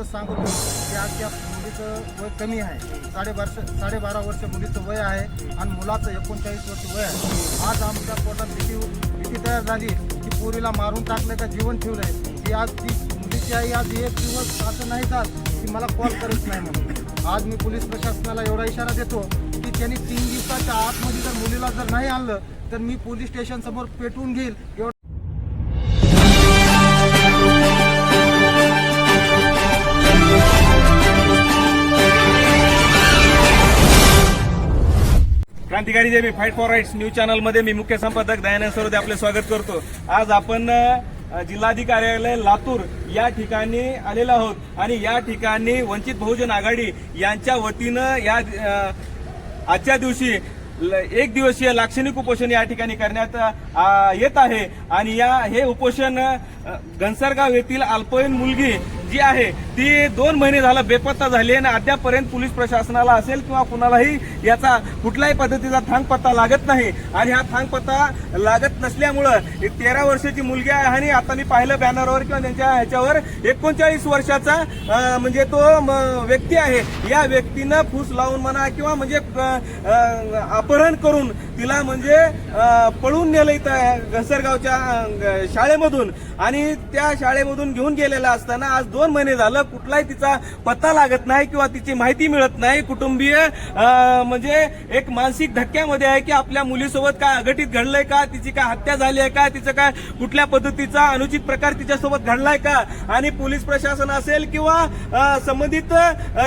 एवढं सांगतो की आज त्या मुलीचं वय कमी आहे. साडे वर्ष साडेबारा वर्ष मुलीचं वय आहे आणि मुलाचं एकोणचाळीस वर्ष वय आहे. आज आमच्या पोटात भीती भीती तयार झाली की पोरीला मारून टाकलं का जीवन ठेवलंय. की आज ती मुलीची आई आज एक दिवस असं नाही जात की मला कॉल करत नाही म्हणून. आज मी पोलीस प्रशासनाला एवढा इशारा देतो की त्यांनी तीन दिवसाच्या आतमध्ये जर मुलीला जर नाही आणलं तर मी पोलीस स्टेशनसमोर पेटवून घेईल. एवढं क्रांतिकारी जे मी फाईट फॉर राईट्स न्यूज चॅनलमध्ये मी मुख्य संपादक दयानंद सरोदे आपले स्वागत करतो. आज आपण जिल्हाधिकार्यालय लातूर या ठिकाणी आलेलो आहोत आणि या ठिकाणी वंचित बहुजन आघाडी यांच्या वतीनं या आजच्या दिवशी ल- एक दिवसीय लाक्षणिक उपोषण या ठिकाणी करण्यात येत आहे. आणि या हे उपोषण घनसरगाव येथील अल्पवयीन मुलगी जी आहे ती दोन महिने झाला बेपत्ता झाली आणि अद्यापर्यंत पोलीस प्रशासनाला असेल किंवा कुणालाही याचा कुठल्याही पद्धतीचा थांगपत्ता लागत नाही. आणि हा थांगपत्ता लागत नसल्यामुळं तेरा वर्षाची मुलगी आहे आणि आता मी पाहिलं बॅनरवर किंवा त्यांच्या ह्याच्यावर एकोणचाळीस वर्षाचा म्हणजे तो म, व्यक्ती आहे. या व्यक्तीनं फूस लावून म्हणा किंवा म्हणजे अपहरण करून तिला म्हणजे पळून नेलं इथं घसरगावच्या शाळेमधून. आणि त्या शाळेमधून घेऊन गेलेला असताना आज दोन महिने झालं कुठलाही तिचा पत्ता लागत नाही किंवा तिची माहिती मिळत नाही. कुटुंबीय म्हणजे एक मानसिक धक्क्यामध्ये आहे की आपल्या मुलीसोबत काय अघटित घडलंय का? तिची काय हत्या झाली आहे का? तिचं काय कुठल्या पद्धतीचा अनुचित प्रकार तिच्यासोबत घडलाय का? आणि पोलीस प्रशासन असेल किंवा संबंधित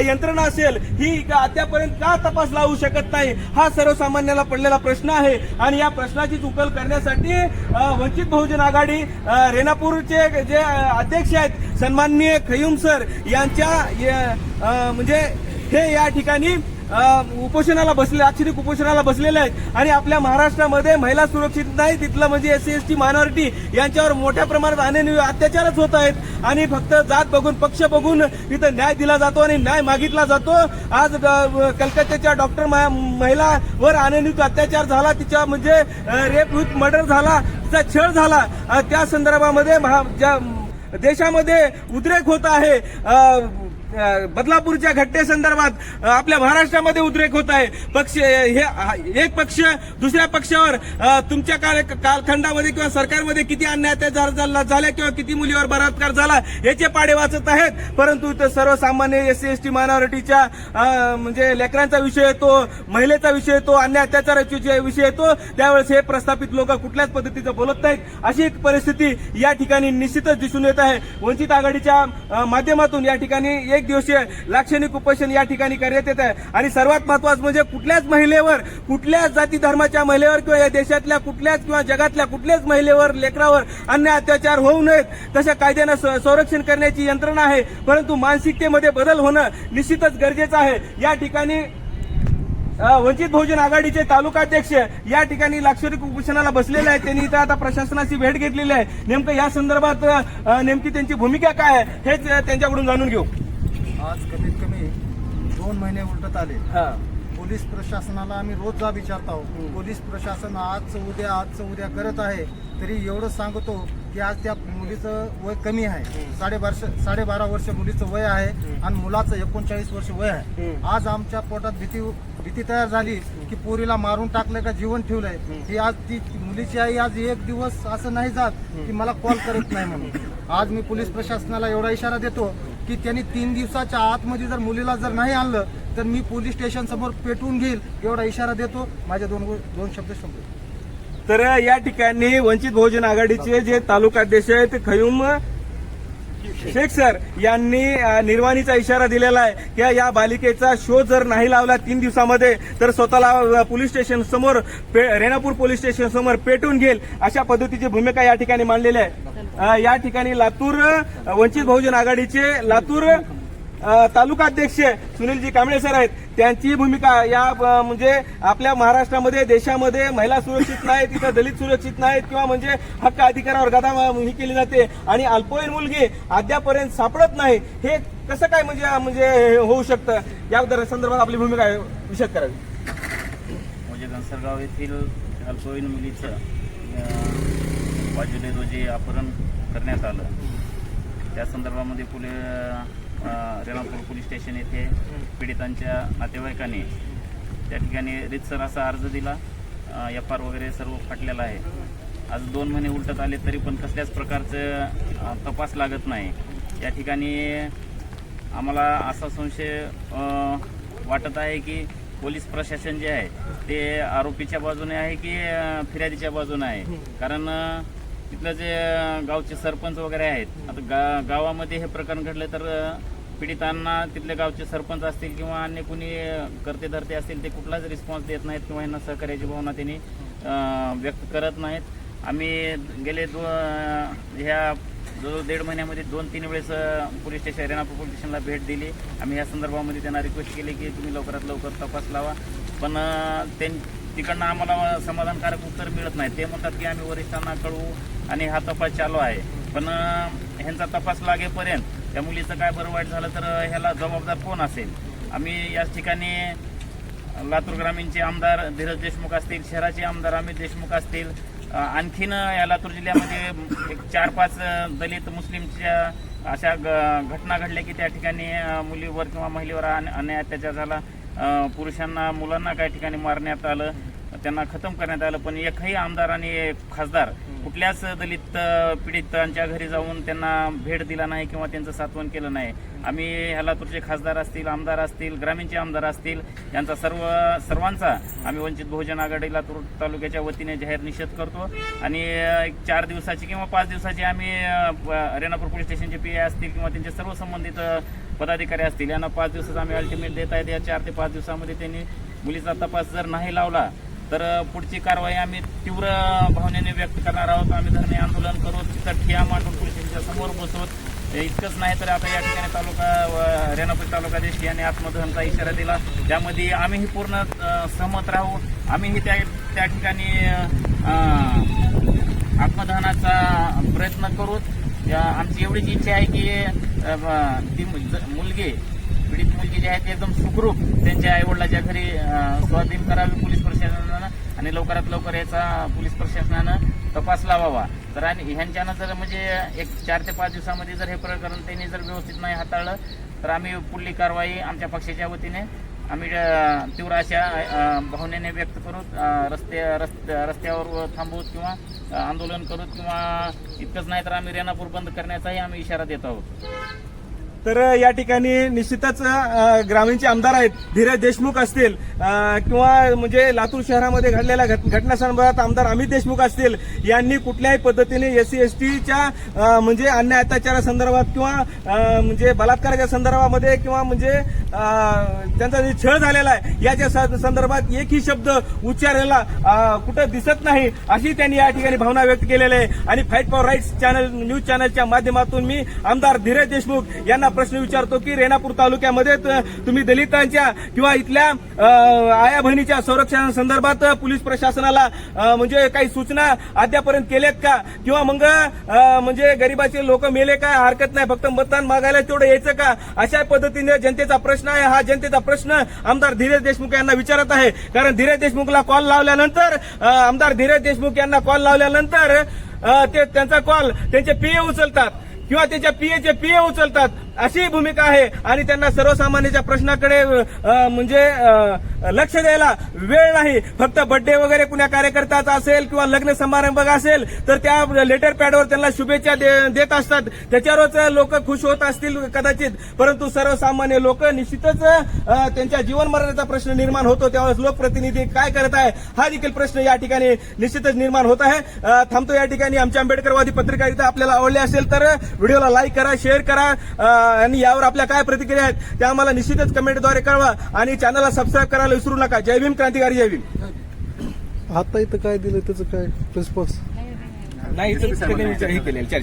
यंत्रणा असेल ही का अद्यापर्यंत का तपास लावू शकत नाही? हा सर्वसामान्याला पडलेला प्रश्न प्रश्न आहे आणि या प्रश्नाची उकल करण्यासाठी वंचित बहुजन आघाडी रेणापूरचे जे अध्यक्ष आहेत सन्माननीय खयूम सर यांच्या म्हणजे हे या ठिकाणी उपोषणाला बसले लाक्षणिक उपोषणाला बसलेले आहेत. आणि आपल्या महाराष्ट्रामध्ये महिला सुरक्षित नाही. तिथलं म्हणजे S C S T minority यांच्यावर मोठ्या प्रमाणात अनिय अत्याचारच होत आहेत. आणि फक्त जात बघून पक्ष बघून इथं न्याय दिला जातो आणि न्याय मागितला जातो. आज कलकत्त्याच्या डॉक्टर महिलावर अनियमित अत्याचार झाला. तिच्या म्हणजे रेप विथ मर्डर झाला. तिचा छळ झाला. त्या संदर्भामध्ये महा- ज्या देशामध्ये उद्रेक होत आहे. बदलापूरच्या घटनेसंदर्भात आपल्या महाराष्ट्रामध्ये उद्रेक होत आहे. पक्ष हे एक पक्ष दुसऱ्या पक्षावर तुमच्या काल कालखंडामध्ये किंवा सरकारमध्ये किती अन्याय अत्याचार झाला- किंवा किती मुलीवर बलात्कार झाला याचे पाडे वाचत आहेत. परंतु इथं सर्वसामान्य एस सी एस टी मायनॉरिटीच्या म्हणजे लेकरांचा विषय येतो महिलेचा विषय येतो अन्याय अत्याचाराचा जे विषय येतो त्यावेळेस हे प्रस्थापित लोक कुठल्याच पद्धतीचं बोलत नाहीत. अशी एक परिस्थिती या ठिकाणी निश्चितच दिसून येत आहे. वंचित आघाडीच्या माध्यमातून या ठिकाणी एक दिवसीय लाक्षणिक उपोषण या ठिकाणी करण्यात येत आहे. आणि सर्वात महत्वाचं म्हणजे कुठल्याच महिलेवर कुठल्याच जाती धर्माच्या महिलेवर किंवा या देशातल्या कुठल्याच किंवा जगातल्या कुठल्याच महिलेवर लेकरावर अन्याय अत्याचार होऊ नयेत. तशा कायद्यानं संरक्षण करण्याची यंत्रणा आहे. परंतु मानसिकतेमध्ये बदल होणं निश्चितच गरजेचं आहे. या ठिकाणी वंचित बहुजन आघाडीचे तालुकाध्यक्ष या ठिकाणी लाक्षणिक उपोषणाला बसलेले आहेत. त्यांनी इथं आता प्रशासनाची भेट घेतलेली आहे. नेमकं या संदर्भात नेमकी त्यांची भूमिका काय आहे हेच त्यांच्याकडून जाणून घेऊ. आज कमीत कमी दोन महिने उलटत आले. हा. पोलीस प्रशासनाला आम्ही रोज जा विचारतो पोलीस प्रशासन आजचं उद्या आजचं उद्या करत आहे तरी एवढं सांगतो की आज त्या मुलीचं वय कमी आहे. साडेबारशे साडेबारा वर्ष मुलीचं वय आहे आणि मुलाचं एकोणचाळीस वर्ष वय आहे. आज आमच्या पोटात भीती भीती तयार झाली की पोरीला मारून टाकलं का जीवन ठेवलंय? ही आज ती मुलीची आई आज एक दिवस असं नाही जात की मला कॉल करत नाही म्हणून. आज मी पोलीस प्रशासनाला एवढा इशारा देतो की त्यांनी तीन दिवसाच्या आतमध्ये जर मुलीला जर नाही आणलं तर मी पोलीस स्टेशन समोर पेटवून घेईल एवढा इशारा देतो. माझ्या दोन दोन शब्द शब्द तर या ठिकाणी वंचित बहुजन आघाडीचे जे तालुकाध्यक्ष आहेत खयूम शेख सर यांनी निर्वाणीचा इशारा दिलेला आहे की या बालिकेचा शोध जर नाही लावला तीन दिवसामध्ये तर स्वतःला पोलीस स्टेशन समोर पे- रेणापूर पोलीस स्टेशन समोर पेटून घेईल अशा पद्धतीची भूमिका या ठिकाणी मांडलेली आहे. या ठिकाणी लातूर वंचित बहुजन आघाडीचे लातूर तालुका अध्यक्ष सुनीलजी कांबळे सर आहेत. त्यांची भूमिका या म्हणजे आपल्या महाराष्ट्रामध्ये देशामध्ये महिला सुरक्षित नाहीत तिथं दलित सुरक्षित नाहीत किंवा म्हणजे हक्क अधिकारावर गदा ही केली जाते. आणि अल्पवयीन मुलगी अद्यापर्यंत सापडत नाही. हे कसं काय म्हणजे म्हणजे होऊ शकतं? याबद्दल संदर्भात आपली भूमिका विषय करावी. म्हणजे घनसरगाव येथील अल्पवयीन मुलीचं बाजूला बाजूले रोजी अपहरण करण्यात आलं त्या संदर्भामध्ये पुले रेणापूर पोलीस स्टेशन येथे पीडितांच्या नातेवाईकांनी त्या ठिकाणी रितसर असा अर्ज दिला. एफ आर वगैरे सर्व फाटलेला आहे. आज दोन महिने उलटत आले तरी पण कसल्याच प्रकारचं तपास लागत नाही. या ठिकाणी आम्हाला असा संशय वाटत आहे की पोलीस प्रशासन जे आहे ते आरोपीच्या बाजूने आहे की फिर्यादीच्या बाजूने आहे? कारण तिथलं जे गावचे सरपंच वगैरे आहेत आता गा गावामध्ये हे प्रकरण घडलं तर पीडितांना तिथले गावचे सरपंच असतील किंवा अन्य कुणी करते धरते असतील ते कुठलाच रिस्पॉन्स देत नाहीत किंवा यांना सहकार्याची भावना त्यांनी व्यक्त करत नाहीत. आम्ही गेले दो ह्या जवळ दीड महिन्यामध्ये दोन तीन वेळेस पोलीस स्टेशन रेणापूर पोलीस स्टेशनला भेट दिली. आम्ही या संदर्भामध्ये त्यांना रिक्वेस्ट केली की तुम्ही लवकरात लवकर तपास लावा. पण त्यां तिकडनं आम्हाला समाधानकारक उत्तर मिळत नाही. ते म्हणतात की आम्ही वरिष्ठांना कळवू आणि हा तपास चालू आहे. पण ह्यांचा तपास लागेपर्यंत त्या मुलीचं काय बरं वाईट झालं तर ह्याला जबाबदार कोण असेल? आम्ही याच ठिकाणी लातूर ग्रामीणचे आमदार धीरज देशमुख असतील शहराचे आमदार अमित देशमुख असतील आणखीन या लातूर जिल्ह्यामध्ये एक चार पाच दलित मुस्लिमच्या अशा घटना घडल्या की त्या ठिकाणी मुलीवर किंवा महिलेवर अन्याय अत्याचार झाला. पुरुषांना मुलांना काही ठिकाणी मारण्यात आलं त्यांना खतम करण्यात आलं पण एकही आमदार आणि खासदार कुठल्याच दलित पीडितांच्या घरी जाऊन त्यांना भेट दिला नाही किंवा त्यांचं सात्वन केलं नाही. आम्ही ह्या लातूरचे खासदार असतील आमदार असतील ग्रामीणचे आमदार असतील यांचा सर्व सर्वांचा आम्ही वंचित बहुजन आघाडी लातूर तालुक्याच्या वतीने जाहीर निषेध करतो. आणि एक चार दिवसाची किंवा पाच दिवसाची आम्ही रेणापूर पोलीस स्टेशनचे पी आय असतील किंवा त्यांचे सर्व संबंधित पदाधिकारी असतील यांना पाच दिवसाचा आम्ही अल्टिमेट देत आहेत या चार ते पाच दिवसामध्ये त्यांनी मुलीचा तपास जर नाही लावला तर पुढची कारवाई आम्ही तीव्र भावनेने व्यक्त करणार आहोत. आम्ही धरणे आंदोलन करू तिथं ठिया मांडून पोलिसांच्या समोर बसवत इतकंच नाही तर आता या ठिकाणी तालुका व तालुका देश यांनी आत्मदहनचा इशारा दिला. त्यामध्ये आम्हीही पूर्ण सहमत राहू. आम्हीही त्या त्या ठिकाणी आत्मदहनाचा प्रयत्न करू. या- आमची एवढीच इच्छा आहे की ती मु- मुलगी पीडित मुलगी जी आहे ती एकदम सुखरूप त्यांच्या आईवडिलाच्या घरी स्वाधीन करावी पोलीस प्रशासनानं आणि लवकरात लवकर याचा पोलीस प्रशासनानं तपास लावावा. तर आणि ह्यांच्यानं जर म्हणजे एक चार ते पाच दिवसामध्ये जर हे प्रकरण त्यांनी जर व्यवस्थित नाही हाताळलं तर आम्ही पुढली कारवाई आमच्या पक्षाच्या वतीने आम्ही तीव्र अशा भावनेने व्यक्त करू रस्ते रस्त्यावर थांबवूत किंवा आंदोलन करू किंवा इतकंच नाही तर आम्ही रेणापूर बंद करण्याचाही आम्ही इशारा देत आहोत. तर या ठिकाणी निश्चितच ग्रामीणचे आमदार आहेत. धीरज देशमुख असतील किंवा म्हणजे लातूर शहरामध्ये घडलेल्या घट- घटनासंदर्भात आमदार अमित देशमुख असतील यांनी कुठल्याही पद्धतीने एस सी एस टीच्या म्हणजे अन्याय अत्याचारासंदर्भात किंवा म्हणजे बलात्काराच्या संदर्भामध्ये किंवा म्हणजे त्यांचा जे छळ झालेला आहे याच्या स- संदर्भात एकही शब्द उच्चारलेला कुठं दिसत नाही अशी त्यांनी या ठिकाणी भावना व्यक्त केलेली आहे. आणि fight for rights channel news चॅनलच्या माध्यमातून मी आमदार धीरज देशमुख यांना प्रश्न विचारतो की रेणापूर तालुक्यामध्ये तुम्ही दलितांच्या किंवा इथल्या आया बहिणीच्या संरक्षणासंदर्भात पोलीस प्रशासनाला म्हणजे काही सूचना अद्यापर्यंत केल्यात का? किंवा मग म्हणजे गरिबाचे लोक मेले काय हरकत नाही फक्त मतदान मागायला तेवढं यायचं का? अशा पद्धतीने जनतेचा प्रश्न आहे. हा जनतेचा प्रश्न आमदार धीरज देशमुख यांना विचारत आहे. कारण धीरज देशमुखला कॉल लावल्यानंतर आमदार धीरज देशमुख यांना कॉल लावल्यानंतर ते त्यांचा कॉल त्यांचे पीए उचलतात. किंवा त्याच्या पीएचे पीए उचलतात. अशी भूमिका आहे आणि त्यांना सर्वसामान्यांच्या प्रश्नाकडे म्हणजे लक्ष द्यायला वेळ नाही. फक्त बर्थडे वगैरे कुण्या कार्यकर्त्याचा असेल किंवा लग्न समारंभ असेल तर त्या लेटर पॅडवर त्यांना शुभेच्छा दे- देत असतात. त्याच्यावरच लोक खुश होत असतील कदाचित. परंतु सर्वसामान्य लोक निश्चितच त्यांच्या जीवनमरणाचा प्रश्न निर्माण होतो. त्यावेळेस लोकप्रतिनिधी काय करत आहे हा देखील प्रश्न या ठिकाणी निश्चितच निर्माण होत आहे. थांबतो या ठिकाणी. आमच्या आंबेडकरवादी पत्रकारिता आपल्याला आवडली असेल तर व्हिडिओला लाईक करा शेअर करा. आणि यावर आपल्या काय प्रतिक्रिया आहेत त्या आम्हाला निश्चितच कमेंटद्वारे कळवा आणि चॅनलला सबस्क्राईब करायला विसरू नका. जय भीम क्रांतिकारी जय भीम. आता इथं काय दिलं त्याचं काय? रिस्पॉन्स नाही विचार- हे.